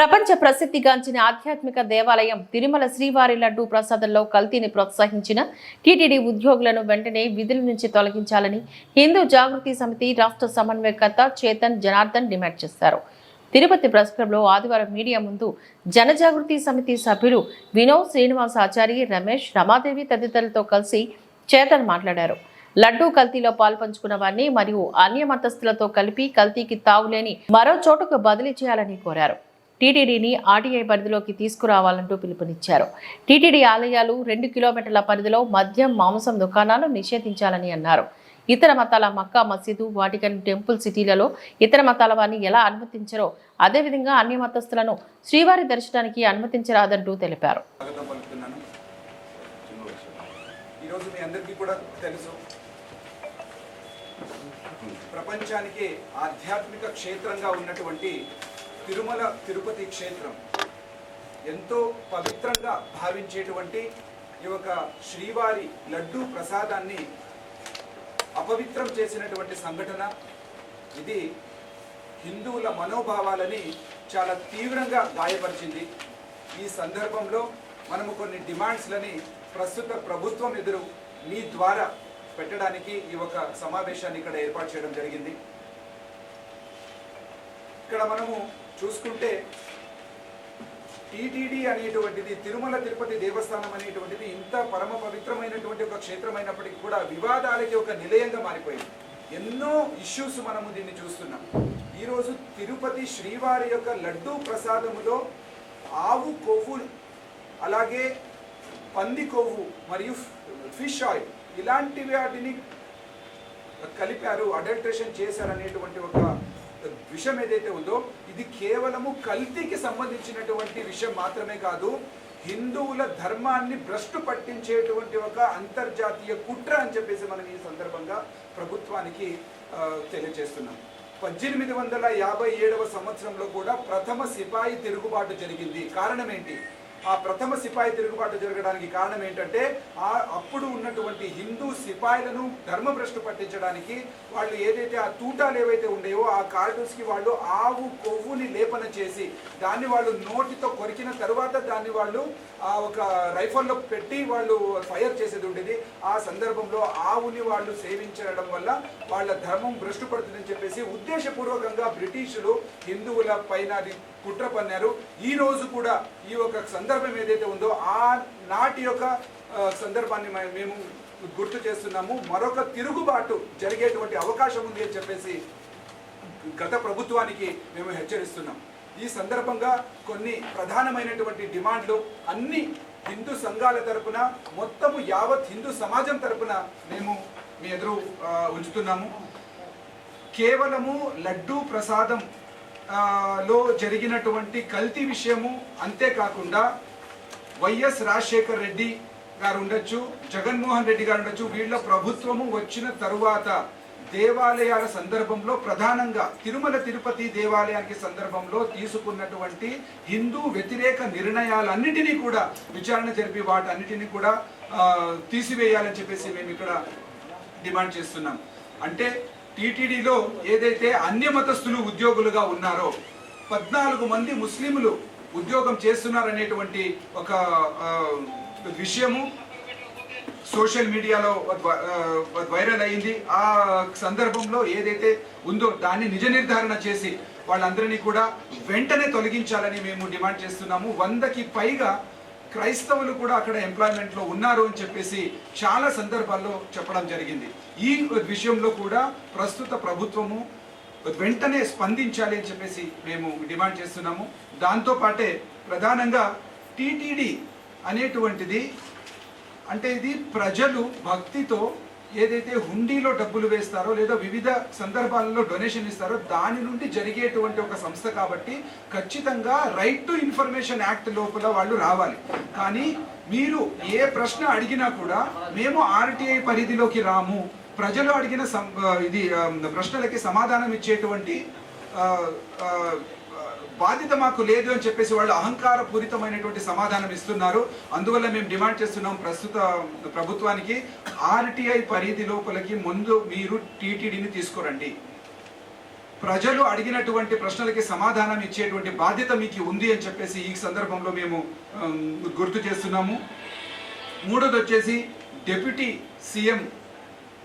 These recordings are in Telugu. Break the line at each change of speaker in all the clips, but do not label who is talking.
ప్రపంచ ప్రసిద్ధిగాంచిన ఆధ్యాత్మిక దేవాలయం తిరుమల శ్రీవారి లడ్డూ ప్రసాదంలో కల్తీని ప్రోత్సహించిన టీటీడీ ఉద్యోగులను వెంటనే విధుల నుంచి తొలగించాలని హిందూ జాగృతి సమితి రాష్ట్ర సమన్వయకర్త చేతన్ జనార్దన్ డిమాండ్ చేశారు. తిరుపతి ప్రెస్ క్లబ్లో ఆదివారం మీడియా ముందు జనజాగృతి సమితి సభ్యులు వినోద్ శ్రీనివాస్ ఆచారి రమేష్ రమాదేవి తదితరులతో కలిసి చేతన్ మాట్లాడారు. లడ్డూ కల్తీలో పాల్పంచుకున్న వారిని మరియు అన్య మతస్థులతో కలిపి కల్తీకి తావులేని మరో చోటుకు బదిలీ చేయాలని కోరారు. టీటీడీని ఆర్టీఐ పరిధిలోకి తీసుకురావాలంటూ పిలుపునిచ్చారు. టీటీడీ ఆలయాలు రెండు కిలోమీటర్ల పరిధిలో మద్యం మాంసం దుకాణాలు నిషేధించాలని అన్నారు. ఇతర మతాల మక్కా మసీదు వాటికన్ టెంపుల్ సిటీలలో ఇతర మతాల వారిని ఎలా అనుమతించరో అదేవిధంగా అన్ని మతస్థులను శ్రీవారి దర్శనానికి అనుమతించరాదంటూ తెలిపారు.
ఈరోజు మీ అందరికీ కూడా తెలుసు. ప్రపంచానికి ఆధ్యాత్మిక క్షేత్రంగా ఉన్నటువంటి తిరుమల తిరుపతి క్షేత్రం ఎంతో పవిత్రంగా భావించేటువంటి ఈ యొక్క శ్రీవారి లడ్డూ ప్రసాదాన్ని అపవిత్రం చేసినటువంటి సంఘటన. ఇది హిందువుల మనోభావాలని చాలా తీవ్రంగా గాయపరిచింది. ఈ సందర్భంలో మనము కొన్ని డిమాండ్స్లని ప్రస్తుత ప్రభుత్వం ఎదురు మీ ద్వారా పెట్టడానికి ఈ ఒక సమావేశాన్ని ఇక్కడ ఏర్పాటు చేయడం జరిగింది. ఇక్కడ మనము చూసుకుంటే టీటీడీ అనేటువంటిది తిరుమల తిరుపతి దేవస్థానం అనేటువంటిది ఇంత పరమ పవిత్రమైనటువంటి ఒక క్షేత్రమైనప్పటికీ కూడా వివాదాలకి ఒక నిలయంగా మారిపోయింది. ఎన్నో ఇష్యూస్ మనము దీన్ని చూస్తున్నాం. ఈరోజు తిరుపతి శ్రీవారి యొక్క లడ్డూ ప్రసాదములో ఆవు కొవ్వు అలాగే పంది కొవ్వు మరియు ఫిష్ ఆయిల్ ఇలాంటి వాటిని కలిపారు అడల్ట్రేషన్ చేశారు అనేటువంటి ఒక విషయం ఏదైతే ఉందో ఇది కేవలము కల్తీకి సంబంధించినటువంటి విషయం మాత్రమే కాదు హిందువుల ధర్మాన్ని భ్రష్టు పట్టించేటువంటి ఒక అంతర్జాతీయ కుట్ర అని చెప్పేసి మనం ఈ సందర్భంగా ప్రభుత్వానికి తెలియజేస్తున్నాం. పద్దెనిమిది వందల యాభై ఏడవ సంవత్సరంలో కూడా ప్రథమ సిపాయి తిరుగుబాటు జరిగింది. కారణం ఏంటి? ఆ ప్రథమ సిపాయి తిరుగుబాటు జరగడానికి కారణం ఏంటంటే ఆ అప్పుడు ఉన్నటువంటి హిందూ సిపాయిలను ధర్మభ్రష్టు పట్టించడానికి వాళ్ళు ఏదైతే ఆ తూటాలు ఏవైతే ఉండేవో ఆ కార్టూన్స్కి వాళ్ళు ఆవు కొవ్వుని లేపన చేసి దాన్ని వాళ్ళు నోటితో కొరికిన తర్వాత దాన్ని వాళ్ళు ఆ ఒక రైఫల్లో పెట్టి వాళ్ళు ఫైర్ చేసేది ఉండేది. ఆ సందర్భంలో ఆవుని వాళ్ళు సేవించడం వల్ల వాళ్ళ ధర్మం భ్రష్టు పడుతుందని చెప్పేసి ఉద్దేశపూర్వకంగా బ్రిటిషులు హిందువుల పైన కుట్ర పన్నారు. ఈ రోజు కూడా ఈ యొక్క సందర్భం ఏదైతే ఉందో ఆ నాటి యొక్క సందర్భాన్ని మే- మేము గుర్తు చేస్తున్నాము. మరొక తిరుగుబాటు జరిగేటువంటి అవకాశం ఉంది అని చెప్పేసి గత ప్రభుత్వానికి మేము హెచ్చరిస్తున్నాం. ఈ సందర్భంగా కొన్ని ప్రధానమైనటువంటి డిమాండ్లు అన్ని హిందూ సంఘాల తరపున మొత్తము యావత్ హిందూ సమాజం తరపున మేము మీ ఎదురు ఉంచుతున్నాము. కేవలము లడ్డూ ప్రసాదం లో జరిగినటువంటి కల్తీ విషయము అంతేకాకుండా వైఎస్ రాజశేఖర్ రెడ్డి గారు ఉండొచ్చు జగన్మోహన్ రెడ్డి గారు ఉండొచ్చు వీళ్ళ ప్రభుత్వము వచ్చిన తరువాత దేవాలయాల సందర్భంలో ప్రధానంగా తిరుమల తిరుపతి దేవాలయానికి సందర్భంలో తీసుకున్నటువంటి హిందూ వ్యతిరేక నిర్ణయాలన్నిటినీ కూడా విచారణ జరిపి వాటన్నిటినీ కూడా తీసివేయాలని చెప్పేసి మేము ఇక్కడ డిమాండ్ చేస్తున్నాం. అంటే టీటీడీలో ఏదైతే అన్య మతస్థులు ఉద్యోగులుగా ఉన్నారో పద్నాలుగు మంది ముస్లింలు ఉద్యోగం చేస్తున్నారనేటువంటి ఒక విషయము సోషల్ మీడియాలో వైరల్ అయింది ఆ సందర్భంలో ఏదైతే ఉందో దాన్ని నిజ నిర్ధారణ చేసి వాళ్ళందరినీ కూడా వెంటనే తొలగించాలని మేము డిమాండ్ చేస్తున్నాము. వందకి పైగా క్రైస్తవులు కూడా అక్కడ ఎంప్లాయ్మెంట్లో ఉన్నారు అని చెప్పేసి చాలా సందర్భాల్లో చెప్పడం జరిగింది. ఈ విషయంలో కూడా ప్రస్తుత ప్రభుత్వము వెంటనే స్పందించాలి అని చెప్పేసి మేము డిమాండ్ చేస్తున్నాము. దాంతో పాటే ప్రధానంగా టీటీడీ అనేటువంటిది అంటే ఇది ప్రజలు భక్తితో ఏదైతే హుండీలో డబ్బులు వేస్తారో లేదా వివిధ సందర్భాలలో డొనేషన్ ఇస్తారో దాని నుండి జరిగేటువంటి ఒక సంస్థ కాబట్టి ఖచ్చితంగా రైట్ టు ఇన్ఫర్మేషన్ యాక్ట్ లోపల వాళ్ళు రావాలి. కానీ మీరు ఏ ప్రశ్న అడిగినా కూడా మేము ఆర్టీఐ పరిధిలోకి రాము. ప్రజలు అడిగిన సం- ఇది ప్రశ్నలకి సమాధానం ఇచ్చేటువంటి బాధ్యత మాకు లేదు అని చెప్పేసి వాళ్ళు అహంకార పూరితమైనటువంటి సమాధానం ఇస్తున్నారు. అందువల్ల మేము డిమాండ్ చేస్తున్నాం ప్రస్తుత ప్రభుత్వానికి ఆర్టీఐ పరిధి లోపలికి ముందు మీరు టీటీడీని తీసుకురండి. ప్రజలు అడిగినటువంటి ప్రశ్నలకి సమాధానం ఇచ్చేటువంటి బాధ్యత మీకు ఉంది అని చెప్పేసి ఈ సందర్భంలో మేము గుర్తు చేస్తున్నాము. మూడోది వచ్చేసి డెప్యూటీ సీఎం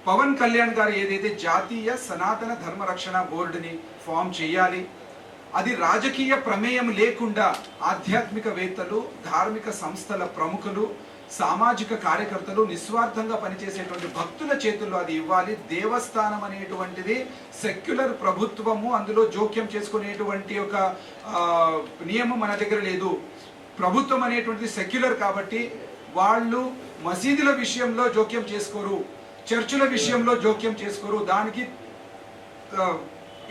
పవన్ కళ్యాణ్ గారు ఏదైతే జాతీయ సనాతన ధర్మ రక్షణ బోర్డుని ఫామ్ చేయాలి అది రాజకీయ ప్రమేయం లేకుండా ఆధ్యాత్మికవేత్తలు ధార్మిక సంస్థల ప్రముఖులు సామాజిక కార్యకర్తలు నిస్వార్థంగా పనిచేసేటువంటి భక్తుల చేతుల్లో అది ఇవ్వాలి. దేవస్థానం అనేటువంటిది సెక్యులర్ ప్రభుత్వము. అందులో జోక్యం చేసుకునేటువంటి ఒక నియమం మన దగ్గర లేదు. ప్రభుత్వం అనేటువంటిది సెక్యులర్ కాబట్టి వాళ్ళు మసీదుల విషయంలో జోక్యం చేసుకోరు చర్చుల విషయంలో జోక్యం చేసుకోరు. దానికి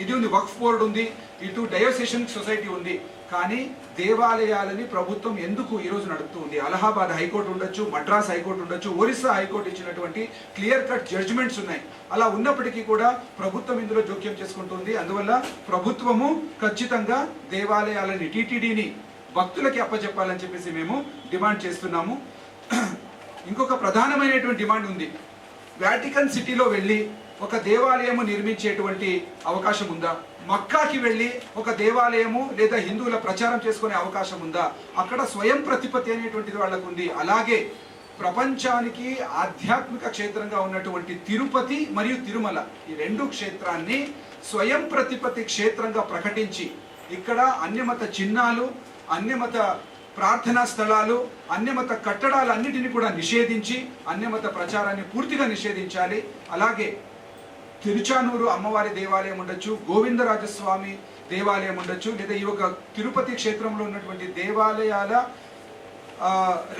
ఇది ఉంది వక్ఫ్ బోర్డు ఉంది ఇటు డయోసేషన్ సొసైటీ ఉంది. కానీ దేవాలయాలని ప్రభుత్వం ఎందుకు ఈరోజు నడుపుతుంది? అలహాబాద్ హైకోర్టు ఉండొచ్చు మద్రాస్ హైకోర్టు ఉండొచ్చు ఒరిస్సా హైకోర్టు ఇచ్చినటువంటి క్లియర్ కట్ జడ్జిమెంట్స్ ఉన్నాయి. అలా ఉన్నప్పటికీ కూడా ప్రభుత్వం ఇందులో జోక్యం చేసుకుంటుంది. అందువల్ల ప్రభుత్వము ఖచ్చితంగా దేవాలయాలని టీటీడీని భక్తులకి అప్పచెప్పాలని చెప్పేసి మేము డిమాండ్ చేస్తున్నాము. ఇంకొక ప్రధానమైనటువంటి డిమాండ్ ఉంది. వాటికన్ సిటీలో వెళ్ళి ఒక దేవాలయము నిర్మించేటువంటి అవకాశం ఉందా? మక్కాకి వెళ్ళి ఒక దేవాలయము లేదా హిందువుల ప్రచారం చేసుకునే అవకాశం ఉందా? అక్కడ స్వయం ప్రతిపత్తి అనేటువంటిది వాళ్ళకు ఉంది. అలాగే ప్రపంచానికి ఆధ్యాత్మిక క్షేత్రంగా ఉన్నటువంటి తిరుపతి మరియు తిరుమల ఈ రెండు క్షేత్రాన్ని స్వయం ప్రతిపత్తి క్షేత్రంగా ప్రకటించి ఇక్కడ అన్యమత చిహ్నాలు అన్యమత ప్రార్థనా స్థలాలు అన్యమత కట్టడాలన్నిటిని కూడా నిషేధించి అన్యమత ప్రచారాన్ని పూర్తిగా నిషేధించాలి. అలాగే తిరుచానూరు అమ్మవారి దేవాలయం ఉండొచ్చు గోవిందరాజస్వామి దేవాలయం ఉండొచ్చు లేదా ఈ యొక్క తిరుపతి క్షేత్రంలో ఉన్నటువంటి దేవాలయాల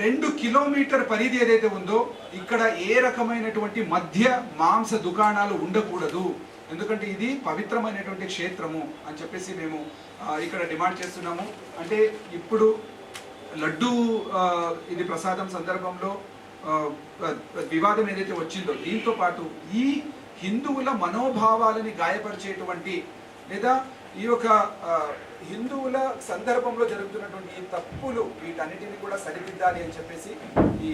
రెండు కిలోమీటర్ పరిధి ఏదైతే ఉందో ఇక్కడ ఏ రకమైనటువంటి మధ్య మాంస దుకాణాలు ఉండకూడదు. ఎందుకంటే ఇది పవిత్రమైనటువంటి క్షేత్రము అని చెప్పేసి మేము ఇక్కడ డిమాండ్ చేస్తున్నాము. అంటే ఇప్పుడు లడ్డు ఇది ప్రసాదం సందర్భంలో వివాదం ఏదైతే వచ్చిందో దీంతో పాటు ఈ హిందువుల మనోభావాలని గాయపరిచేటువంటి లేదా ఈ యొక్క హిందువుల సందర్భంలో జరుగుతున్నటువంటి ఈ తప్పులు వీటన్నిటిని కూడా సరిదిద్దాలి అని చెప్పేసి ఈ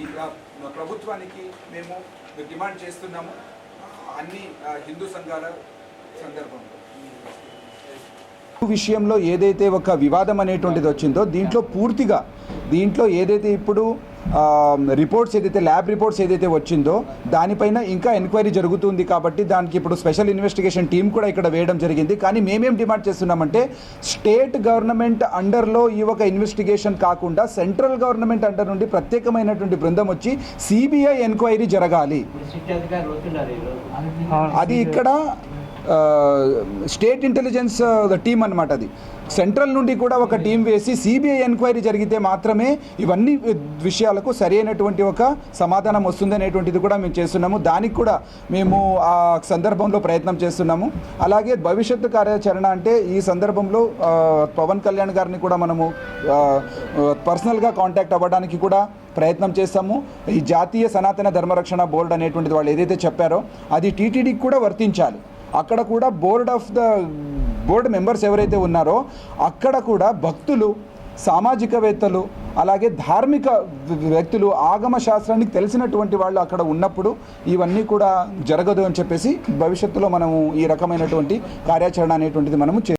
ప్రభుత్వానికి మేము డిమాండ్ చేస్తున్నాము. అన్ని హిందూ సంఘాల సందర్భంలో.
విషయంలో ఏదైతే ఒక వివాదం అనేటువంటిది వచ్చిందో దీంట్లో పూర్తిగా దీంట్లో ఏదైతే ఇప్పుడు రిపోర్ట్స్ ఏదైతే ల్యాబ్ రిపోర్ట్స్ ఏదైతే వచ్చిందో దానిపైన ఇంకా ఎంక్వైరీ జరుగుతుంది కాబట్టి దానికి ఇప్పుడు స్పెషల్ ఇన్వెస్టిగేషన్ టీం కూడా ఇక్కడ వేయడం జరిగింది. కానీ మేమేం డిమాండ్ చేస్తున్నామంటే స్టేట్ గవర్నమెంట్ అండర్లో ఈ ఒక ఇన్వెస్టిగేషన్ కాకుండా సెంట్రల్ గవర్నమెంట్ అండర్ నుండి ప్రత్యేకమైనటువంటి బృందం వచ్చి సిబిఐ ఎంక్వైరీ జరగాలి. అది ఇక్కడ స్టేట్ ఇంటెలిజెన్స్ టీం అన్నమాట అది. సెంట్రల్ నుండి కూడా ఒక టీం వేసి సిబిఐ ఎంక్వైరీ జరిగితే మాత్రమే ఇవన్నీ విషయాలకు సరైనటువంటి ఒక సమాధానం వస్తుందనేటువంటిది కూడా మేము చేస్తున్నాము. దానికి కూడా మేము ఆ సందర్భంలో ప్రయత్నం చేస్తున్నాము. అలాగే భవిష్యత్తు కార్యాచరణ అంటే ఈ సందర్భంలో పవన్ కళ్యాణ్ గారిని కూడా మనము పర్సనల్గా కాంటాక్ట్ అవ్వడానికి కూడా ప్రయత్నం చేస్తాము. ఈ జాతీయ సనాతన ధర్మరక్షణ బోర్డు అనేటువంటిది వాళ్ళు ఏదైతే చెప్పారో అది టీటీడీకి కూడా వర్తించాలి. అక్కడ కూడా board of the board members ఎవరైతే ఉన్నారో అక్కడ కూడా భక్తులు సామాజికవేత్తలు అలాగే ధార్మిక వ్యక్తులు ఆగమ శాస్త్రానికి తెలిసినటువంటి వాళ్ళు అక్కడ ఉన్నప్పుడు ఇవన్నీ కూడా జరగదు అని చెప్పేసి భవిష్యత్తులో మనము ఈ రకమైనటువంటి కార్యాచరణ అనేటువంటిది మనము చే